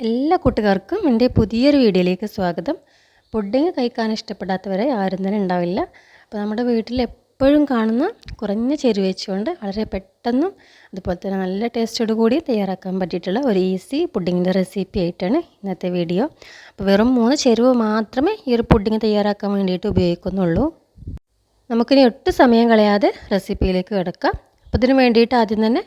എല്ലാ കൂട്ടുകാർക്കും എന്റെ പുതിയൊരു വീഡിയോയിലേക്ക് സ്വാഗതം. പുഡിങ് കഴിക്കാൻ ഇഷ്ടപ്പെടാത്തവരെ ആരും തന്നെ ഉണ്ടാവില്ല. അപ്പോൾ നമ്മുടെ വീട്ടിൽ എപ്പോഴും കാണുന്ന കുറഞ്ഞ ചേരുവ വെച്ചുകൊണ്ട് വളരെ പെട്ടെന്നും അതുപോലെ തന്നെ നല്ല ടേസ്റ്റോട് കൂടി തയ്യാറാക്കാൻ പറ്റിയിട്ടുള്ള ഒരു ഈസി പുഡിങ്ങിന്റെ റെസിപ്പി ആയിട്ടാണ് ഇന്നത്തെ വീഡിയോ. അപ്പോൾ വെറും മൂന്ന് ചേരുവ മാത്രമേ ഈ ഒരു പുഡിങ് തയ്യാറാക്കാൻ വേണ്ടിയിട്ട് ഉപയോഗിക്കുന്നുള്ളൂ. നമുക്കിനി ഒട്ടും സമയം കളയാതെ റെസിപ്പിയിലേക്ക് കിടക്കാം. അപ്പോൾ ഇതിന് വേണ്ടിയിട്ട് ആദ്യം തന്നെ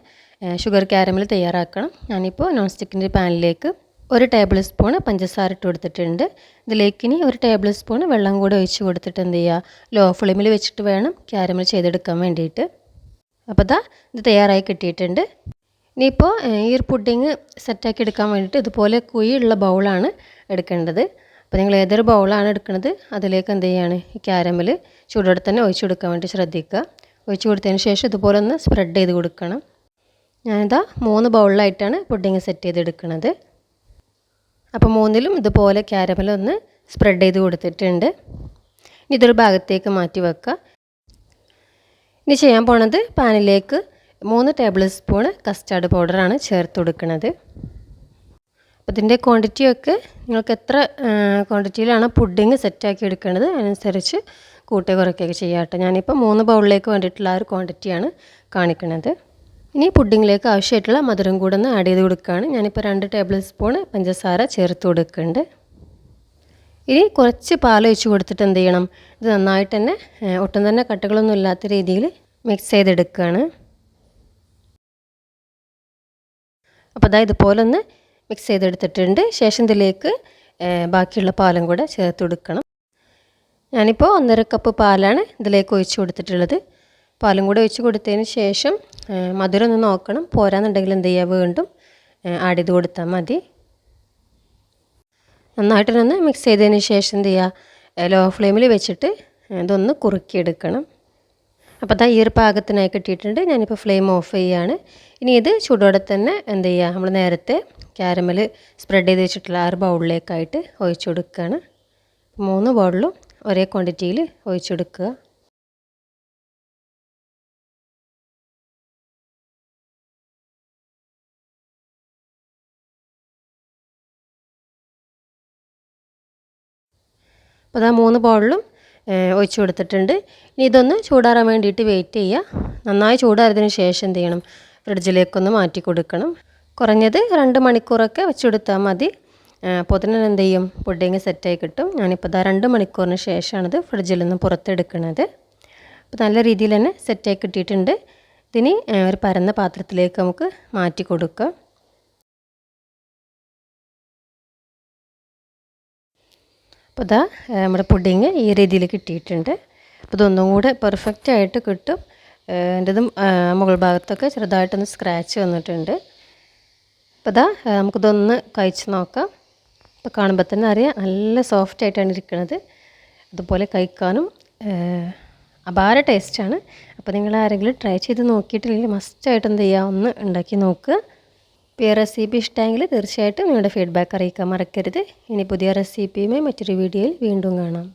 ഷുഗർ ക്യാരമൽ തയ്യാറാക്കണം. ഞാനിപ്പോൾ നോൺ സ്റ്റിക്കിന്റെ പാനിലേക്ക് ഒരു ടേബിൾ സ്പൂൺ പഞ്ചസാര ഇട്ട് കൊടുത്തിട്ടുണ്ട്. ഇതിലേക്ക് ഇനി ഒരു ടേബിൾ സ്പൂൺ വെള്ളം കൂടി ഒഴിച്ച് കൊടുത്തിട്ട് എന്ത് ചെയ്യുക? ലോ ഫ്ലെയിമിൽ വെച്ചിട്ട് വേണം ക്യാരമൽ ചെയ്തെടുക്കാൻ വേണ്ടിയിട്ട്. അപ്പോൾ ഇതാ ഇത് തയ്യാറായി കിട്ടിയിട്ടുണ്ട്. ഇനിയിപ്പോൾ ഈ ഒരു പുഡിങ് സെറ്റാക്കി എടുക്കാൻ വേണ്ടിയിട്ട് ഇതുപോലെ കുഴിയുള്ള ബൗളാണ് എടുക്കേണ്ടത്. അപ്പോൾ നിങ്ങൾ ഏതൊരു ബൗളാണ് എടുക്കുന്നത് അതിലേക്ക് എന്ത് ചെയ്യാണ് ഈ ക്യാരമൽ ചൂടോടെ തന്നെ ഒഴിച്ചു കൊടുക്കാൻ വേണ്ടി ശ്രദ്ധിക്കുക. ഒഴിച്ചു കൊടുത്തതിന് ശേഷം ഇതുപോലെ ഒന്ന് സ്പ്രെഡ് ചെയ്ത് കൊടുക്കണം. ഞാനിതാ മൂന്ന് ബൗളിലായിട്ടാണ് പുഡിങ് സെറ്റ് ചെയ്തെടുക്കുന്നത് അപ്പോൾ മൂന്നിലും ഇതുപോലെ ക്യാരമൽ ഒന്ന് സ്പ്രെഡ് ചെയ്ത് കൊടുത്തിട്ടുണ്ട്. ഇനി ഇതൊരു ഭാഗത്തേക്ക് മാറ്റി വെക്കുക. ഇനി ചെയ്യാൻ പോണത് പാനിലേക്ക് മൂന്ന് ടേബിൾ സ്പൂൺ കസ്റ്റാർഡ് പൗഡറാണ് ചേർത്ത് കൊടുക്കുന്നത് അപ്പോൾ ഇതിന്റെ ക്വാണ്ടിറ്റിയൊക്കെ നിങ്ങൾക്ക് എത്ര ക്വാണ്ടിറ്റിയിലാണ് പുഡിങ് സെറ്റാക്കി എടുക്കേണ്ടത് അതിനനുസരിച്ച് കൂട്ടി കുറയ്ക്കുകയൊക്കെ ചെയ്യാം കേട്ടോ. ഞാനിപ്പോൾ മൂന്ന് ബൗളിലേക്ക് വേണ്ടിയിട്ടുള്ള ആ ഒരു ക്വാണ്ടിറ്റിയാണ് കാണിക്കുന്നത് ഇനി പുഡിങ്ങിലേക്ക് ആവശ്യമായിട്ടുള്ള മധുരം കൂടെ ഒന്ന് ആഡ് ചെയ്ത് കൊടുക്കുകയാണ്. ഞാനിപ്പോൾ രണ്ട് ടേബിൾ സ്പൂൺ പഞ്ചസാര ചേർത്ത് കൊടുക്കുന്നുണ്ട്. ഇനി കുറച്ച് പാൽ ഒഴിച്ച് കൊടുത്തിട്ട് എന്ത് ചെയ്യണം? ഇത് നന്നായിട്ട് തന്നെ ഒട്ടും തന്നെ കട്ടകളൊന്നും ഇല്ലാത്ത രീതിയിൽ മിക്സ് ചെയ്തെടുക്കുകയാണ്. അപ്പോൾ അതായത് ഇതുപോലെ ഒന്ന് മിക്സ് ചെയ്തെടുത്തിട്ടുണ്ട്. ശേഷം ഇതിലേക്ക് ബാക്കിയുള്ള പാലും കൂടെ ചേർത്ത് കൊടുക്കണം. ഞാനിപ്പോൾ ഒന്നര കപ്പ് പാലാണ് ഇതിലേക്ക് ഒഴിച്ച് കൊടുത്തിട്ടുള്ളത്. പാലും കൂടെ ഒഴിച്ച് കൊടുത്തതിന് ശേഷം മധുരം ഒന്ന് നോക്കണം. പോരാന്നുണ്ടെങ്കിൽ എന്ത് ചെയ്യുക വീണ്ടും ആഡ് ചെയ്ത് കൊടുത്താൽ മതി. നന്നായിട്ടൊന്ന് മിക്സ് ചെയ്തതിന് ശേഷം എന്ത് ചെയ്യുക ലോ ഫ്ലെയിമിൽ വെച്ചിട്ട് ഇതൊന്ന് കുറുക്കിയെടുക്കണം. അപ്പോൾ അതാ ഈ ഒരു പാകത്തിനായി കിട്ടിയിട്ടുണ്ട്. ഞാനിപ്പോൾ ഫ്ലെയിം ഓഫ് ചെയ്യുകയാണ് ഇനി ഇത് ചൂടോടെ തന്നെ എന്ത് ചെയ്യുക നമ്മൾ നേരത്തെ ക്യാരമൽ സ്പ്രെഡ് ചെയ്ത് വെച്ചിട്ടുള്ള ആ ഒരു ബൗളിലേക്കായിട്ട് ഒഴിച്ചു കൊടുക്കുകയാണ് മൂന്ന് ബൗളിലും ഒരേ ക്വാണ്ടിറ്റിയിൽ ഒഴിച്ചു കൊടുക്കുക. അപ്പോൾ അതാ മൂന്ന് ബോളിലും ഒഴിച്ച് കൊടുത്തിട്ടുണ്ട്. ഇനി ഇതൊന്ന് ചൂടാറാൻ വേണ്ടിയിട്ട് വെയിറ്റ് ചെയ്യുക. നന്നായി ചൂടാറിയതിന് ശേഷം എന്ത് ചെയ്യണം? ഫ്രിഡ്ജിലേക്കൊന്ന് മാറ്റി കൊടുക്കണം. കുറഞ്ഞത് രണ്ട് മണിക്കൂറൊക്കെ വെച്ചെടുത്താൽ മതി. അപ്പോൾ തന്നെ എന്ത് ചെയ്യും? പുഡിങ് സെറ്റായി കിട്ടും. ഞാനിപ്പോൾ ഇതാ രണ്ട് മണിക്കൂറിന് ശേഷമാണിത് ഫ്രിഡ്ജിൽ നിന്ന് പുറത്തെടുക്കുന്നത് അപ്പോൾ നല്ല രീതിയിൽ തന്നെ സെറ്റായി കിട്ടിയിട്ടുണ്ട്. ഇതിന് ഒരു പരന്ന പാത്രത്തിലേക്ക് നമുക്ക് മാറ്റി കൊടുക്കാം. അപ്പോൾ ഇതാ നമ്മുടെ പുഡിങ് ഈ രീതിയിൽ കിട്ടിയിട്ടുണ്ട്. അപ്പോൾ ഇതൊന്നും കൂടെ പെർഫെക്റ്റ് ആയിട്ട് കിട്ടും. എന്റെതും മുകൾ ഭാഗത്തൊക്കെ ചെറുതായിട്ടൊന്ന് സ്ക്രാച്ച് വന്നിട്ടുണ്ട്. അപ്പോൾ ഇതാ നമുക്കിതൊന്ന് കഴിച്ച് നോക്കാം. ഇപ്പോൾ കാണുമ്പോൾ തന്നെ അറിയാം നല്ല സോഫ്റ്റ് ആയിട്ടാണ് ഇരിക്കുന്നത് അതുപോലെ കഴിക്കാനും അപാര ടേസ്റ്റാണ് അപ്പോൾ നിങ്ങൾ ആരെങ്കിലും ട്രൈ ചെയ്ത് നോക്കിയിട്ടില്ലെങ്കിൽ മസ്റ്റായിട്ട് എന്ത് ചെയ്യുക ഒന്ന് ഉണ്ടാക്കി നോക്കുക ഇപ്പോൾ ഈ റെസിപ്പി ഇഷ്ടമെങ്കിൽ തീർച്ചയായിട്ടും നിങ്ങളുടെ ഫീഡ്ബാക്ക് അറിയിക്കാൻ മറക്കരുത്. ഇനി പുതിയ റെസിപ്പിയുമായി മറ്റൊരു വീഡിയോയിൽ വീണ്ടും കാണാം.